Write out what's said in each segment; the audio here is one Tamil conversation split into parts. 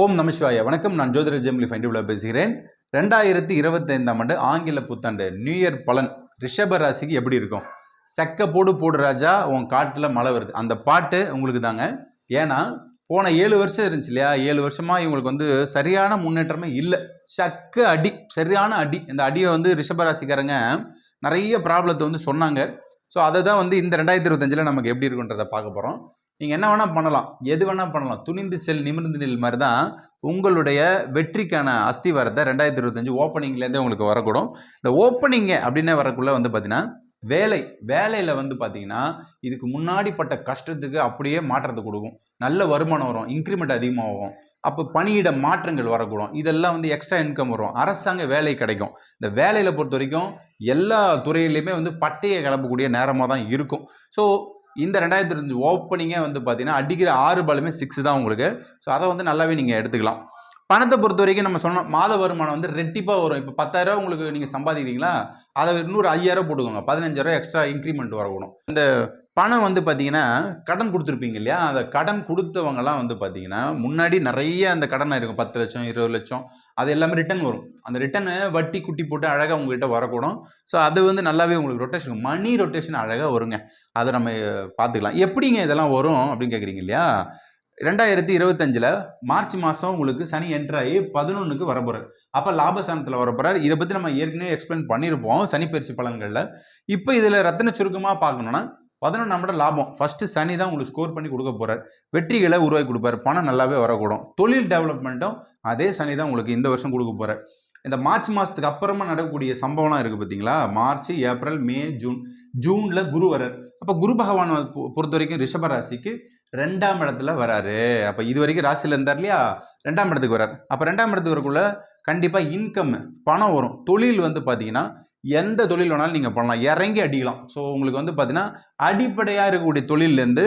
ஓம் நமசிவாய வணக்கம். நான் ஜோதிர ஜெம்லி ஃபைண்டிவில் பேசுகிறேன். ரெண்டாயிரத்தி இருபத்தைந்தாம் ஆண்டு ஆங்கில புத்தாண்டு நியூ இயர் பலன் ரிஷப ராசிக்கு எப்படி இருக்கும்? செக்க போடு போடு ராஜா உன் காட்டில் மழை வருது. அந்த பாட்டு உங்களுக்கு தாங்க. ஏன்னா போன ஏழு வருஷம் இருந்துச்சு இல்லையா? ஏழு வருஷமாக இவங்களுக்கு வந்து சரியான முன்னேற்றமே இல்லை. சக்க அடி சரியான அடி. இந்த அடியை வந்து ரிஷபராசிக்காரங்க நிறைய ப்ராப்ளத்தை வந்து சொன்னாங்க. ஸோ அதை தான் வந்து இந்த ரெண்டாயிரத்தி இருபத்தஞ்சில் நமக்கு எப்படி இருக்குன்றதை பார்க்க போகிறோம் நீங்கள் என்ன வேணால் பண்ணலாம். எது வேணால் பண்ணலாம். துணிந்து செல் நிமிர்ந்து நெல் மாதிரி தான் உங்களுடைய வெற்றிக்கான அஸ்திவாரத்தை ரெண்டாயிரத்தி இருபத்தஞ்சு ஓப்பனிங்லேருந்தே உங்களுக்கு வரக்கூடும். இந்த ஓப்பனிங்க அப்படின்னே வரக்குள்ளே வந்து பார்த்தீங்கன்னா வேலை வேலையில் வந்து பார்த்தீங்கன்னா இதுக்கு முன்னாடி பட்ட கஷ்டத்துக்கு அப்படியே மாற்றத்தை கொடுக்கும். நல்ல வருமானம் வரும் இன்க்ரிமெண்ட் அதிகமாகும். அப்போ பணியிட மாற்றங்கள் வரக்கூடும். இதெல்லாம் வந்து எக்ஸ்ட்ரா இன்கம் வரும். அரசாங்க வேலை கிடைக்கும். இந்த வேலையில் பொறுத்த வரைக்கும் எல்லா துறையிலையுமே வந்து பட்டையை கிளம்பக்கூடிய நேரமாக தான் இருக்கும். ஸோ இந்த ரெண்டாயிரத்தி இருபத்தஞ்சு ஓப்பனிங்கே வந்து பார்த்தீங்கன்னா அடிக்கிற ஆறு பாலுமே சிக்ஸ் தான் உங்களுக்கு. ஸோ அதை வந்து நல்லாவே நீங்கள் எடுத்துக்கலாம். பணத்தை பொறுத்த வரைக்கும் நம்ம சொன்னோம் மாத வருமானம் வந்து ரெட்டிப்பாக வரும். இப்போ பத்தாயிரரூவா உங்களுக்கு நீங்கள் சம்பாதிக்கிறீங்களா? அதை இன்னொரு ஐயாயிரம் போட்டுக்கோங்க. பதினஞ்சாயிரம் எக்ஸ்ட்ரா இன்க்ரிமெண்ட் வரக்கூடும். இந்த பணம் வந்து பார்த்தீங்கன்னா கடன் கொடுத்துருப்பீங்க இல்லையா? அந்த கடன் கொடுத்தவங்கலாம் வந்து பார்த்தீங்கன்னா முன்னாடி நிறைய அந்த கடனாக இருக்கும் பத்து லட்சம் இருபது லட்சம். அது எல்லாமே ரிட்டர்ன் வரும். அந்த ரிட்டர்னு வட்டி குட்டி போட்டு அழகாக உங்ககிட்ட வரக்கூடும். ஸோ அது வந்து நல்லாவே உங்களுக்கு ரொட்டேஷன் மணி ரொட்டேஷன் அழகாக வருங்க. அதை நம்ம பார்த்துக்கலாம். எப்படிங்க இதெல்லாம் வரும் அப்படின்னு கேட்குறீங்க இல்லையா? ரெண்டாயிரத்தி இருபத்தஞ்சில் மார்ச் மாதம் உங்களுக்கு சனி என்ட்ராகி பதினொன்றுக்கு வரப்போகிறார் அப்போ லாபஸ்தானத்தில் வரப்போகிறார் இதை பற்றி நம்ம ஏற்கனவே எக்ஸ்பிளைன் பண்ணியிருப்போம் சனி பயிற்சி பலன்களில். இப்போ இதில் ரத்தின சுருக்கமாக பார்க்கணுன்னா பதினொன்றாம் இடம் லாபம். ஃபஸ்ட்டு சனி தான் உங்களுக்கு ஸ்கோர் பண்ணி கொடுக்க போகிறார் வெற்றிகளை உருவாக்கி கொடுப்பாரு. பணம் நல்லாவே வரக்கூடும். தொழில் டெவலப்மெண்ட்டும் அதே சனி தான் உங்களுக்கு இந்த வருஷம் கொடுக்க போகிறார் இந்த மார்ச் மாதத்துக்கு அப்புறமா நடக்கக்கூடிய சம்பவம்லாம் இருக்குது பார்த்தீங்களா மார்ச் ஏப்ரல் மே ஜூன். ஜூனில் குரு வரார் அப்போ குரு பகவான் பொ- பொறுத்த வரைக்கும் ரிஷபராசிக்கு ரெண்டாம் இடத்துல வராரு. அப்போ இது வரைக்கும் ராசியில் இருந்தார் இல்லையா? ரெண்டாம் இடத்துக்கு வரார். அப்போ ரெண்டாம் இடத்துக்கு வரக்குள்ள கண்டிப்பாக இன்கம் பணம் வரும். தொழில் வந்து பார்த்தீங்கன்னா எந்த தொழில் வேணாலும் நீங்கள் பண்ணலாம். இறங்கி அடிக்கலாம். ஸோ உங்களுக்கு வந்து பார்த்தீங்கன்னா அடிப்படையாக இருக்கக்கூடிய தொழிலேருந்து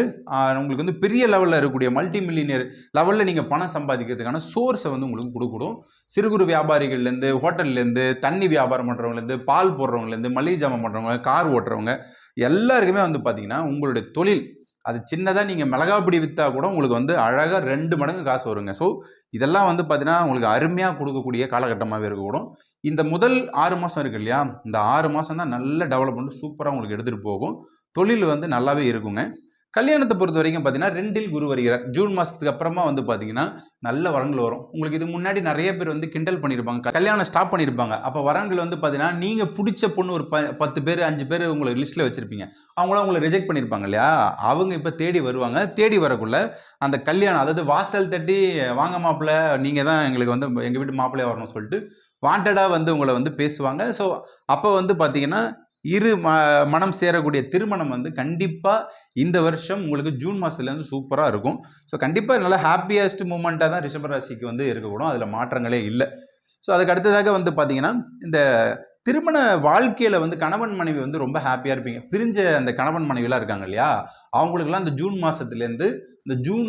உங்களுக்கு வந்து பெரிய லெவலில் இருக்கக்கூடிய மல்டி மில்லினியர் லெவலில் நீங்கள் பணம் சம்பாதிக்கிறதுக்கான சோர்ஸை வந்து உங்களுக்கு கொடுக்கணும். சிறு குறு வியாபாரிகள்லேருந்து ஹோட்டல்லேருந்து தண்ணி வியாபாரம் பண்ணுறவங்கலேருந்து பால் போடுறவங்கலேருந்து மளிகை ஜாமான் பண்ணுறவங்க கார் ஓட்டுறவங்க எல்லாருக்குமே வந்து பார்த்தீங்கன்னா உங்களுடைய தொழில் அது சின்னதாக நீங்கள் மிளகாப்பிடி விற்றா கூட உங்களுக்கு வந்து அழகாக ரெண்டு மடங்கு காசு வருங்க. ஸோ இதெல்லாம் வந்து பார்த்தீங்கன்னா உங்களுக்கு அருமையாக கொடுக்கக்கூடிய காலகட்டமாகவே இருக்கக்கூடும். இந்த முதல் ஆறு மாதம் இருக்கு இல்லையா? இந்த ஆறு மாதம் தான் நல்ல டெவலப்மெண்ட் சூப்பராக உங்களுக்கு எடுத்துகிட்டு போகும். தொழில் வந்து நல்லாவே இருக்குங்க. கல்யாணத்தை பொறுத்த வரைக்கும் பார்த்தீங்கன்னா ரெண்டில் குரு வருகிறார். ஜூன் மாதத்துக்கு அப்புறமா வந்து பார்த்தீங்கன்னா நல்ல வரங்கள் வரும். உங்களுக்கு இது முன்னாடி நிறைய பேர் வந்து கிண்டல் பண்ணியிருப்பாங்க கல்யாணம் ஸ்டாப் பண்ணியிருப்பாங்க அப்போ வரங்கள் வந்து பார்த்தீங்கன்னா நீங்கள் பிடிச்ச பொண்ணு ஒரு ப பத்து பேர் அஞ்சு பேர் உங்களுக்கு லிஸ்ட்டில் வச்சுருப்பீங்க. அவங்களாம் உங்களை ரிஜெக்ட் பண்ணியிருப்பாங்க இல்லையா? அவங்க இப்போ தேடி வருவாங்க. தேடி வரக்குள்ள அந்த கல்யாணம் அதாவது வாசல் தட்டி வாங்க மாப்பிள்ளை நீங்கள் தான் எங்களுக்கு வந்து எங்கள் வீட்டு மாப்பிள்ளையாக வரணும்னு சொல்லிட்டு வாண்டடாக வந்து உங்களை வந்து பேசுவாங்க. ஸோ அப்போ வந்து பார்த்தீங்கன்னா இரு ம மனம் சேரக்கூடிய திருமணம் வந்து கண்டிப்பாக இந்த வருஷம் உங்களுக்கு ஜூன் மாதத்துலேருந்து சூப்பராக இருக்கும். ஸோ கண்டிப்பாக நல்ல ஹாப்பியஸ்ட் மூமெண்ட்டாக தான் ரிஷபராசிக்கு வந்து இருக்கக்கூடும் அதில் மாற்றங்களே இல்லை. ஸோ அதுக்கு அடுத்ததாக வந்து பார்த்தீங்கன்னா இந்த திருமண வாழ்க்கையில் வந்து கணவன் மனைவி வந்து ரொம்ப ஹாப்பியாக இருப்பீங்க. பிரிஞ்ச அந்த கணவன் மனைவிலாம் இருக்காங்க இல்லையா? அவங்களுக்குலாம் இந்த ஜூன் மாதத்துலேருந்து இந்த June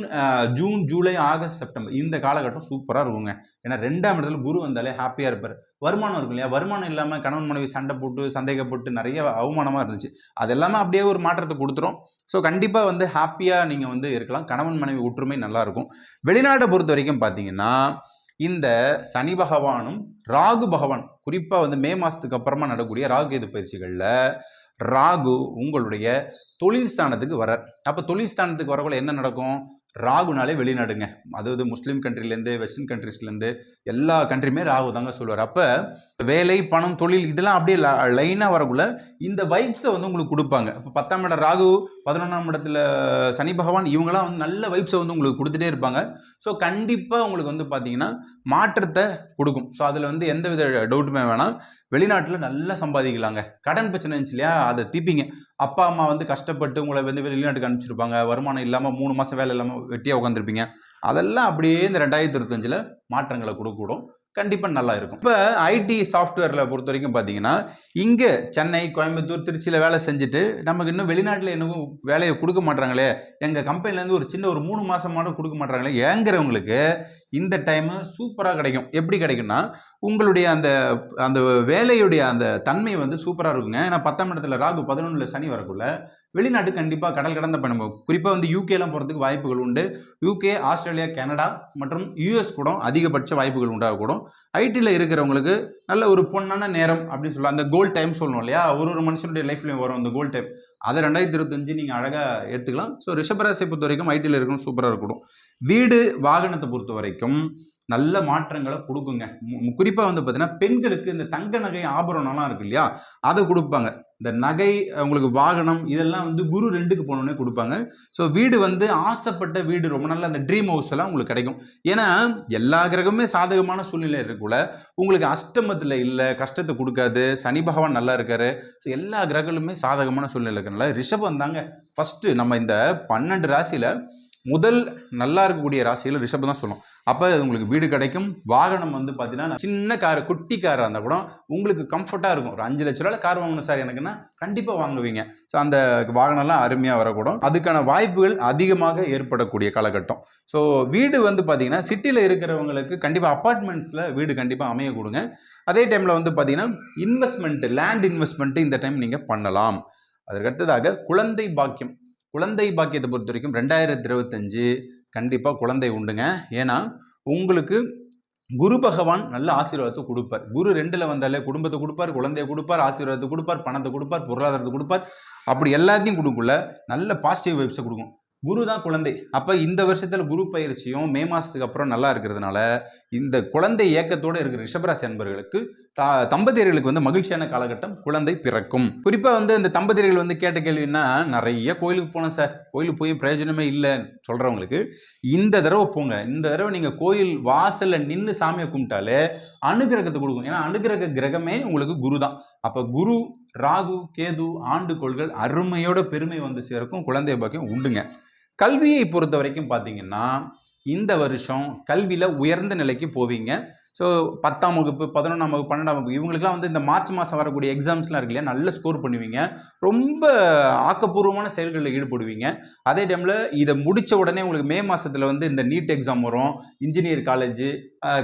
June July August September இந்த காலகட்டம் சூப்பராக இருக்குங்க. ஏன்னா ரெண்டாம் இடத்துல குரு வந்தாலே ஹாப்பியாக இருப்பார். வருமானம் இருக்கும் இல்லையா? வருமானம் இல்லாமல் கணவன் மனைவி சண்டை போட்டு சந்தேகப்பட்டு நிறைய அவமானமாக இருந்துச்சு. அது எல்லாமே அப்படியே ஒரு மாற்றத்தை கொடுத்துரும். ஸோ கண்டிப்பாக வந்து ஹாப்பியாக நீங்கள் வந்து இருக்கலாம். கணவன் மனைவி ஒற்றுமை நல்லாயிருக்கும் வெளிநாட்டை பொறுத்த வரைக்கும் பார்த்தீங்கன்னா இந்த சனி பகவானும் ராகு பகவான் குறிப்பாக வந்து மே மாதத்துக்கு அப்புறமா நடக்கக்கூடிய ராகு எது பயிற்சிகளில் ராகு உங்களுடைய தொழில் ஸ்தானத்துக்கு வரார் அப்போ தொழில் ஸ்தானத்துக்கு வரக்குள்ள என்ன நடக்கும்? ராகுனாலே வெளிநாடுங்க. அதாவது முஸ்லீம் கண்ட்ரிலேருந்து வெஸ்டர்ன் கண்ட்ரிஸ்லேருந்து எல்லா கண்ட்ரியுமே ராகு தாங்க சொல்லுவார். அப்போ வேலை பணம் தொழில் இதெல்லாம் அப்படியே லைனாக வரக்குள்ள இந்த வைப்ஸை வந்து உங்களுக்கு கொடுப்பாங்க. இப்போ பத்தாம் இடம் ராகு பதினொன்றாம் இடத்துல சனி பகவான் இவங்களாம் வந்து நல்ல வைப்ஸை வந்து உங்களுக்கு கொடுத்துட்டே இருப்பாங்க. ஸோ கண்டிப்பாக உங்களுக்கு வந்து பார்த்தீங்கன்னா மாற்றத்தை கொடுக்கும். ஸோ அதில் வந்து எந்த வித டவுட்டுமே வேணாம். வெளிநாட்டில் நல்லா சம்பாதிக்கலாங்க. கடன் பிரச்சனை இருந்துச்சு இல்லையா? அதை தீப்பிங்க அப்பா அம்மா வந்து கஷ்டப்பட்டு உங்களை வந்து வெளிநாட்டுக்கு அனுப்பிச்சிருப்பாங்க. வருமானம் இல்லாமல் மூணு மாதம் வேலை இல்லாமல் வெட்டியாக உட்காந்துருப்பீங்க அதெல்லாம் அப்படியே இந்த ரெண்டாயிரத்தி இருபத்தஞ்சில் மாற்றங்களை கொடுக்கூடும் கண்டிப்பாக நல்லா இருக்கும். இப்போ ஐடி சாஃப்ட்வேரில் பொறுத்த வரைக்கும் பார்த்தீங்கன்னா இங்கே சென்னை கோயம்புத்தூர் திருச்சியில் வேலை செஞ்சுட்டு நமக்கு இன்னும் வெளிநாட்டில் இன்னும் வேலையை கொடுக்க மாட்றாங்களே எங்கள் கம்பெனிலேருந்து ஒரு சின்ன ஒரு மூணு மாதம் மட்டும் கொடுக்க மாட்டாங்களே ஏங்குறவங்களுக்கு இந்த டைமு சூப்பராக கிடைக்கும். எப்படி கிடைக்கும்னா உங்களுடைய அந்த அந்த வேலையுடைய அந்த தன்மை வந்து சூப்பராக இருக்குங்க. ஏன்னா பத்தாம் இடத்துல ராகு பதினொன்றில் சனி வரக்குள்ள வெளிநாட்டு கண்டிப்பாக கடல் கடந்த பயணம் குறிப்பாக வந்து யூகேலாம் போகிறதுக்கு வாய்ப்புகள் உண்டு. யூகே ஆஸ்திரேலியா கனடா மற்றும் யூஎஸ் கூட அதிகபட்ச வாய்ப்புகள் உண்டாகக்கூடும். ஐடியில் இருக்கிறவங்களுக்கு நல்ல ஒரு பொன்னான நேரம் அப்படின்னு சொல்லலாம். அந்த கோல்ட் டைம் சொல்லணும் இல்லையா? ஒரு ஒரு மனுஷனுடைய லைஃப்லையும் வரும் அந்த கோல்ட் டைம் அதை ரெண்டாயிரத்தி இருபத்தஞ்சு நீங்கள் அழகாக எடுத்துக்கலாம். ஸோ ரிஷபராசியை பொறுத்த வரைக்கும் ஐடியில் இருக்கணும் சூப்பராக இருக்கணும். வீடு வாகனத்தை பொறுத்த வரைக்கும் நல்ல மாற்றங்களை கொடுக்குங்க. குறிப்பாக வந்து பார்த்தீங்கன்னா பெண்களுக்கு இந்த தங்க நகை ஆபரணம்லாம் இருக்கு இல்லையா? அதை கொடுப்பாங்க. இந்த நகை உங்களுக்கு வாகனம் இதெல்லாம் வந்து குரு ரெண்டுக்கு போனோடனே கொடுப்பாங்க. ஸோ வீடு வந்து ஆசைப்பட்ட வீடு. ரொம்ப நல்ல அந்த ட்ரீம் ஹவுஸ் எல்லாம் உங்களுக்கு கிடைக்கும். ஏன்னா எல்லா கிரகமே சாதகமான சூழ்நிலை இருக்குள்ள உங்களுக்கு அஷ்டமத்தில் இல்லை கஷ்டத்தை கொடுக்காது. சனி பகவான் நல்லா இருக்காரு. ஸோ எல்லா கிரகங்களுமே சாதகமான சூழ்நிலை இருக்கிறனால ரிஷபம் தாங்க. ஃபஸ்ட்டு நம்ம இந்த பன்னெண்டு ராசியில் முதல் நல்லா இருக்கக்கூடிய ராசியில் ரிஷபம் தான் சொல்லணும். அப்போ உங்களுக்கு வீடு கிடைக்கும். வாகனம் வந்து பார்த்தீங்கன்னா சின்ன கார் குட்டி காராக இருந்தால் கூட உங்களுக்கு கம்ஃபர்ட்டாக இருக்கும். ஒரு அஞ்சு லட்ச ரூபாயில் கார் வாங்கணும் சார் எனக்குன்னா கண்டிப்பாக வாங்குவீங்க. ஸோ அந்த வாகனம்லாம் அருமையாக வரக்கூடும். அதுக்கான வாய்ப்புகள் அதிகமாக ஏற்படக்கூடிய காலகட்டம். ஸோ வீடு வந்து பார்த்தீங்கன்னா சிட்டியில் இருக்கிறவங்களுக்கு கண்டிப்பாக அப்பார்ட்மெண்ட்ஸில் வீடு கண்டிப்பாக அமைய கொடுங்க. அதே டைமில் வந்து பார்த்தீங்கன்னா இன்வெஸ்ட்மெண்ட்டு லேண்ட் இன்வெஸ்ட்மெண்ட்டு இந்த டைம் நீங்கள் பண்ணலாம். அதற்கடுத்ததாக குழந்தை பாக்கியம். குழந்தை பாக்கியத்தை பொறுத்த வரைக்கும் ரெண்டாயிரத்தி இருபத்தஞ்சு கண்டிப்பாக குழந்தை உண்டுங்க. ஏன்னா உங்களுக்கு குரு பகவான் நல்ல ஆசீர்வாதத்தை கொடுப்பார். குரு ரெண்டில் வந்தாலே குடும்பத்தை கொடுப்பார் குழந்தைய கொடுப்பார் ஆசீர்வாதத்தை கொடுப்பார் பணத்தை கொடுப்பார் பொருளாதாரத்தை கொடுப்பார். அப்படி எல்லாத்தையும் கொடுக்குள்ள நல்ல பாசிட்டிவ் வைப்ஸை கொடுக்கும். குரு தான் குழந்தை. அப்போ இந்த வருஷத்தில் குரு பயிற்சியும் மே மாதத்துக்கு அப்புறம் நல்லா இருக்கிறதுனால இந்த குழந்தை இயக்கத்தோடு இருக்கிற ரிஷபராசி அன்பர்களுக்கு த தம்பதியர்களுக்கு வந்து மகிழ்ச்சியான காலகட்டம் குழந்தை பிறக்கும். குறிப்பாக வந்து இந்த தம்பதியர்கள் வந்து கேட்ட கேள்வின்னா நிறைய கோயிலுக்கு போனோம் சார். கோயிலுக்கு போய் பிரயோஜனமே இல்லை சொல்கிறவங்களுக்கு இந்த தடவை போங்க. இந்த தடவை நீங்கள் கோயில் வாசலில் நின்று சாமியை கும்பிட்டாலே அனுகிரகத்தை கொடுக்கும். ஏன்னா அனுகிரக கிரகமே உங்களுக்கு குரு தான். அப்போ குரு ராகு கேது ஆண்டு கோள்கள் அருமையோட பெருமை வந்து சேர்க்கும். குழந்தை பாக்கியம் உண்டுங்க. கல்வியை பொறுத்த வரைக்கும் பார்த்தீங்கன்னா இந்த வருஷம் கல்வியில் உயர்ந்த நிலைக்கு போவீங்க. ஸோ பத்தாம் வகுப்பு பதினொன்றாம் வகுப்பு பன்னெண்டாம் வகுப்பு இவங்களுக்குலாம் வந்து இந்த மார்ச் மாதம் வரக்கூடிய எக்ஸாம்ஸ்லாம் இருக்கு இல்லையா? நல்ல ஸ்கோர் பண்ணுவீங்க. ரொம்ப ஆக்கப்பூர்வமான செயல்களில் ஈடுபடுவீங்க. அதே டைமில் இதை முடித்த உடனே உங்களுக்கு மே மாதத்தில் வந்து இந்த நீட் எக்ஸாம் வரும். இன்ஜினியர் காலேஜ்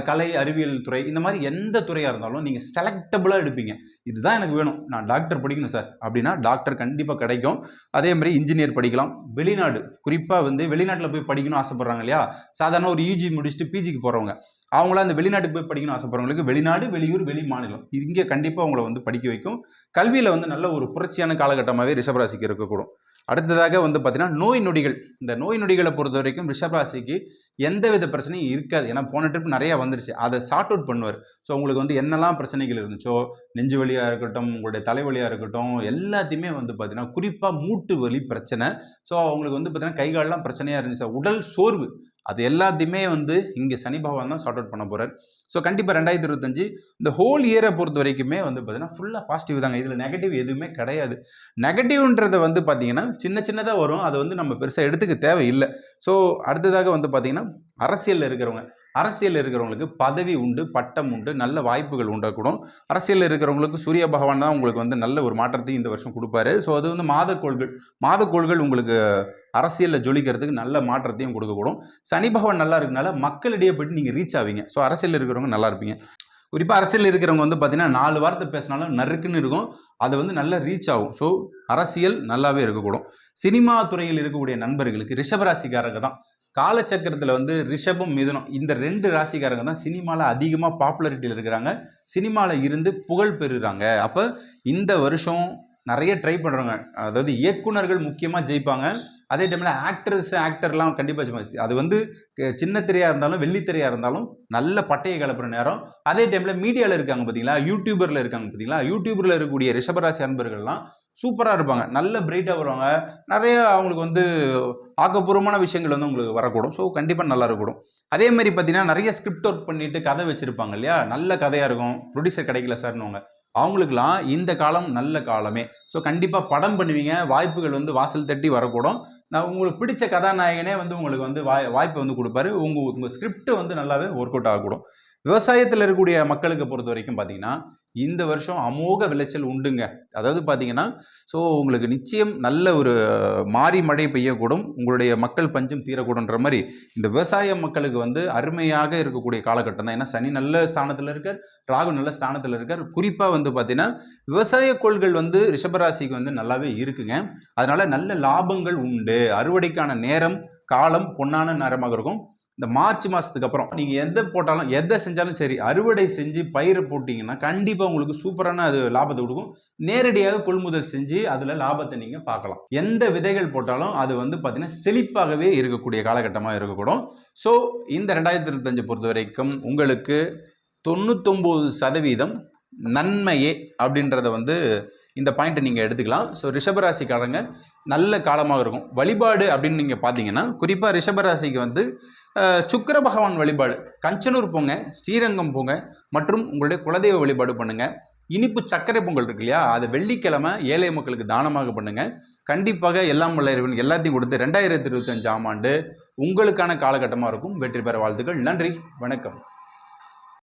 கலை அறிவியல் துறை இந்த மாதிரி எந்த துறையாக இருந்தாலும் நீங்கள் செலக்டபுளாக எடுப்பீங்க. இதுதான் எனக்கு வேணும். நான் டாக்டர் படிக்கணும் சார் அப்படின்னா டாக்டர் கண்டிப்பாக கிடைக்கும். அதே மாதிரி இன்ஜினியர் படிக்கலாம். வெளிநாடு குறிப்பாக வந்து வெளிநாட்டில் போய் படிக்கணும் ஆசைப்பட்றாங்க இல்லையா? சாதாரண ஒரு யூஜி முடிச்சுட்டு பிஜிக்கு போகிறவங்க அவங்கள அந்த வெளிநாட்டுக்கு போய் படிக்கணும் ஆசைப்படுறவங்களுக்கு வெளிநாடு வெளியூர் வெளி மாநிலம். இங்கே கண்டிப்பாக அவங்கள வந்து படிக்க வைக்கும். கல்வியில் வந்து நல்ல ஒரு புரட்சியான காலகட்டமாகவே ரிஷபராசிக்கு இருக்கக்கூடும். அடுத்ததாக வந்து பார்த்தீங்கன்னா நோய் நொடிகள். இந்த நோய் நொடிகளை பொறுத்த வரைக்கும் ரிஷபராசிக்கு எந்த வித பிரச்சனையும் இருக்காது. ஏன்னா போன ட்ரிப் நிறையா வந்துருச்சு. அதை சார்ட் அவுட் பண்ணுவார். ஸோ உங்களுக்கு வந்து என்னெல்லாம் பிரச்சனைகள் இருந்துச்சோ நெஞ்சு வலியாக இருக்கட்டும் உங்களுடைய தலைவலியாக இருக்கட்டும் எல்லாத்தையுமே வந்து பார்த்தீங்கன்னா குறிப்பாக மூட்டு வலி பிரச்சனை. ஸோ அவங்களுக்கு வந்து பார்த்தீங்கன்னா கைகாலெலாம் பிரச்சனையாக இருந்துச்சு. உடல் சோர்வு. அது எல்லாத்தையுமே வந்து இங்கே சனி பகவான் தான் சார்ட் அவுட் பண்ண போகிறார் ஸோ கண்டிப்பாக ரெண்டாயிரத்தி இருபத்தஞ்சு இந்த ஹோல் இயரை பொறுத்த வரைக்குமே வந்து பார்த்தீங்கன்னா ஃபுல்லாக பாசிட்டிவ் தாங்க. இதில் நெகட்டிவ் எதுவுமே கிடையாது. நெகட்டிவ்ன்றதை வந்து பார்த்தீங்கன்னா சின்ன சின்னதாக வரும். அதை வந்து நம்ம பெருசாக எடுத்துக்க தேவையில்லை. ஸோ அடுத்ததாக வந்து பார்த்தீங்கன்னா அரசியலில் இருக்கிறவங்க அரசியலில் இருக்கிறவங்களுக்கு பதவி உண்டு பட்டம் உண்டு நல்ல வாய்ப்புகள் உண்டாக்கூடும் அரசியலில் இருக்கிறவங்களுக்கு சூரிய பகவான் தான் உங்களுக்கு வந்து நல்ல ஒரு மாற்றத்தையும் இந்த வருஷம் கொடுப்பாரு. ஸோ அது வந்து மாதக்கோள்கள். மாதக்கோள்கள் உங்களுக்கு அரசியலில் ஜொலிக்கிறதுக்கு நல்ல மாற்றத்தையும் கொடுக்கக்கூடும். சனி பகவான் நல்லா இருக்கனால மக்களிடையே போயிட்டு நீங்கள் ரீச் ஆவீங்க. ஸோ அரசியலில் இருக்கிறவங்க நல்லா இருப்பீங்க. குறிப்பாக அரசியலில் இருக்கிறவங்க வந்து பார்த்தீங்கன்னா நாலு வார்த்தை பேசினாலும் நறுக்குன்னு இருக்கும். அது வந்து நல்லா ரீச் ஆகும். ஸோ அரசியல் நல்லாவே இருக்கக்கூடும். சினிமா துறையில் இருக்கக்கூடிய நண்பர்களுக்கு ரிஷபராசிக்காரங்க தான். காலச்சக்கரத்தில் வந்து ரிஷபம் மிதனம் இந்த ரெண்டு ராசிக்காரங்க தான் சினிமாவில் அதிகமாக பாப்புலரிட்டியில் இருக்கிறாங்க. சினிமாவில் இருந்து புகழ் பெறுகிறாங்க அப்போ இந்த வருஷம் நிறைய ட்ரை பண்ணுறாங்க அதாவது இயக்குனர்கள் முக்கியமாக ஜெயிப்பாங்க. அதே டைமில் ஆக்டர்ஸ் ஆக்டர்லாம் கண்டிப்பாக ஜெயிப்பாங்க அது வந்து சின்ன திரையாக இருந்தாலும் வெள்ளித்திரையாக இருந்தாலும் நல்ல பட்டையை கிளப்புற நேரம். அதே டைமில் மீடியாவில் இருக்காங்க பார்த்தீங்களா யூடியூபரில் இருக்காங்க பார்த்தீங்களா யூடியூபரில் இருக்கக்கூடிய ரிஷபராசி அன்பர்கள்லாம் சூப்பராக இருப்பாங்க. நல்ல பிரைட்டாக வருவாங்க. நிறைய அவங்களுக்கு வந்து ஆக்கப்பூர்வமான விஷயங்கள் வந்து உங்களுக்கு வரக்கூடும். ஸோ கண்டிப்பாக நல்லா இருக்கக்கூடும். அதே மாதிரி பார்த்தீங்கன்னா நிறைய ஸ்கிரிப்ட் ஒர்க் பண்ணிட்டு கதை வச்சுருப்பாங்க இல்லையா? நல்ல கதையாக இருக்கும். ப்ரொடியூசர் கிடைக்கல சார்னுவாங்க அவங்களுக்குலாம் இந்த காலம் நல்ல காலமே. ஸோ கண்டிப்பாக படம் பண்ணுவீங்க. வாய்ப்புகள் வந்து வாசல் தட்டி வரக்கூடும். நான் உங்களுக்கு பிடிச்ச கதாநாயகனே வந்து உங்களுக்கு வந்து வாய் வாய்ப்பை வந்து கொடுப்பாரு. உங்கள் உங்கள் ஸ்கிரிப்ட் வந்து நல்லாவே ஒர்க் அவுட் ஆகக்கூடும். விவசாயத்தில் இருக்கக்கூடிய மக்களுக்கு பொறுத்த வரைக்கும் பார்த்தீங்கன்னா இந்த வருஷம் அமோக விளைச்சல் உண்டுங்க. அதாவது பார்த்தீங்கன்னா ஸோ உங்களுக்கு நிச்சயம் நல்ல ஒரு மாறி மழை பெய்யக்கூடும். உங்களுடைய மக்கள் பஞ்சம் தீரக்கூடும்ன்ற மாதிரி இந்த விவசாய மக்களுக்கு வந்து அருமையாக இருக்கக்கூடிய காலகட்டம் தான் ஏன்னா சனி நல்ல ஸ்தானத்தில் இருக்கார் ராகு நல்ல ஸ்தானத்தில் இருக்கார். குறிப்பாக வந்து பார்த்தீங்கன்னா விவசாய கோள்கள் வந்து ரிஷபராசிக்கு வந்து நல்லாவே இருக்குங்க. அதனால் நல்ல லாபங்கள் உண்டு. அறுவடைக்கான நேரம் காலம் பொன்னான நேரமாக இருக்கும். இந்த மார்ச் மாதத்துக்கு அப்புறம் நீங்கள் எதை போட்டாலும் எதை செஞ்சாலும் சரி அறுவடை செஞ்சு பயிரை போட்டிங்கன்னா கண்டிப்பாக உங்களுக்கு சூப்பரான அது லாபத்தை கொடுக்கும். நேரடியாக கொள்முதல் செஞ்சு அதில் லாபத்தை நீங்கள் பார்க்கலாம். எந்த விதைகள் போட்டாலும் அது வந்து பார்த்திங்கன்னா செழிப்பாகவே இருக்கக்கூடிய காலகட்டமாக இருக்கக்கூடும். ஸோ இந்த ரெண்டாயிரத்தி இருபத்தஞ்சை பொறுத்த வரைக்கும் உங்களுக்கு தொண்ணூத்தொம்பது சதவீதம் நன்மையே அப்படின்றத வந்து இந்த பாயிண்ட்டை நீங்கள் எடுத்துக்கலாம். ஸோ ரிஷபராசிக்காரங்க நல்ல காலமாக இருக்கும். வழிபாடு அப்படின்னு நீங்கள் பார்த்தீங்கன்னா குறிப்பாக ரிஷபராசிக்கு வந்து சுக்கர பகவான் வழிபாடு கஞ்சனூர் போங்க ஸ்ரீரங்கம் போங்க மற்றும் உங்களுடைய குலதெய்வ வழிபாடு பண்ணுங்கள் இனிப்பு சர்க்கரை பொங்கல் இருக்கு இல்லையா? அது வெள்ளிக்கிழமை ஏழை மக்களுக்கு தானமாக பண்ணுங்கள் கண்டிப்பாக எல்லாம் வல்ல இறைவன் எல்லாத்தையும் கொடுத்து ரெண்டாயிரத்தி இருபத்தஞ்சாம் ஆண்டு உங்களுக்கான காலகட்டமாக இருக்கும். வெற்றி பெற வாழ்த்துக்கள். நன்றி. வணக்கம்.